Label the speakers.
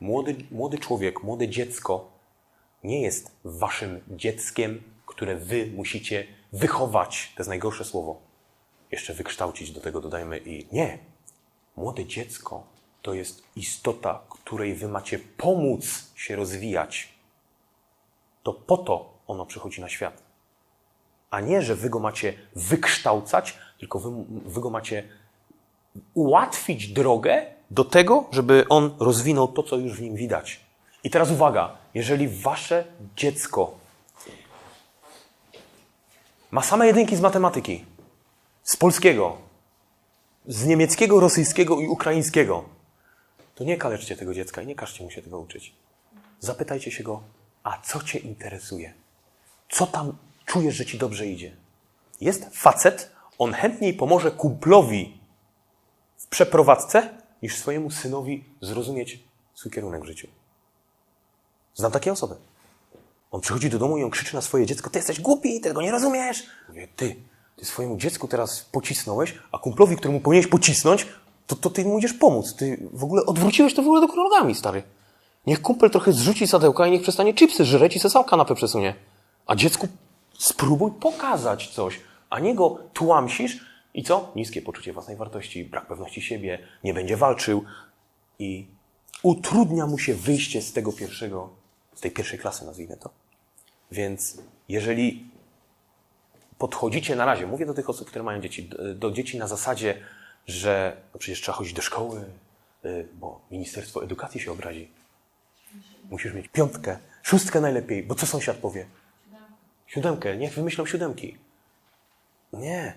Speaker 1: Młody, młody człowiek, młode dziecko nie jest waszym dzieckiem, które wy musicie wychować. To jest najgorsze słowo. Jeszcze wykształcić do tego dodajmy i nie. Młode dziecko to jest istota, której wy macie pomóc się rozwijać. To po to ono przychodzi na świat. A nie, że wy go macie wykształcać, tylko wy, wy go macie ułatwić drogę do tego, żeby on rozwinął to, co już w nim widać. I teraz uwaga, jeżeli wasze dziecko ma same jedynki z matematyki, z polskiego, z niemieckiego, rosyjskiego i ukraińskiego, to nie kaleczcie tego dziecka i nie każcie mu się tego uczyć. Zapytajcie się go, a co cię interesuje? Co tam czujesz, że ci dobrze idzie? Jest facet, on chętniej pomoże kumplowi w przeprowadzce, niż swojemu synowi zrozumieć swój kierunek w życiu. Znam takie osoby. On przychodzi do domu i on krzyczy na swoje dziecko, ty jesteś głupi, tego nie rozumiesz. Mówię, ty, ty swojemu dziecku teraz pocisnąłeś, a kumplowi, któremu powinieneś pocisnąć, to, to ty mu idziesz pomóc. Ty w ogóle odwróciłeś to w ogóle do nogami, stary. Niech kumpel trochę zrzuci sadełka i niech przestanie chipsy żreć i se sam kanapę przesunie. A dziecku spróbuj pokazać coś, a nie go tłamsisz i co? Niskie poczucie własnej wartości, brak pewności siebie, nie będzie walczył i utrudnia mu się wyjście z tego pierwszego, z tej pierwszej klasy, nazwijmy to. Więc jeżeli podchodzicie na razie, mówię do tych osób, które mają dzieci, do- dzieci na zasadzie, że no przecież trzeba chodzić do szkoły, y, bo Ministerstwo Edukacji się obrazi. Musisz mieć piątkę, szóstkę najlepiej, bo co sąsiad powie? Siódemkę, niech wymyślą siódemki. Nie.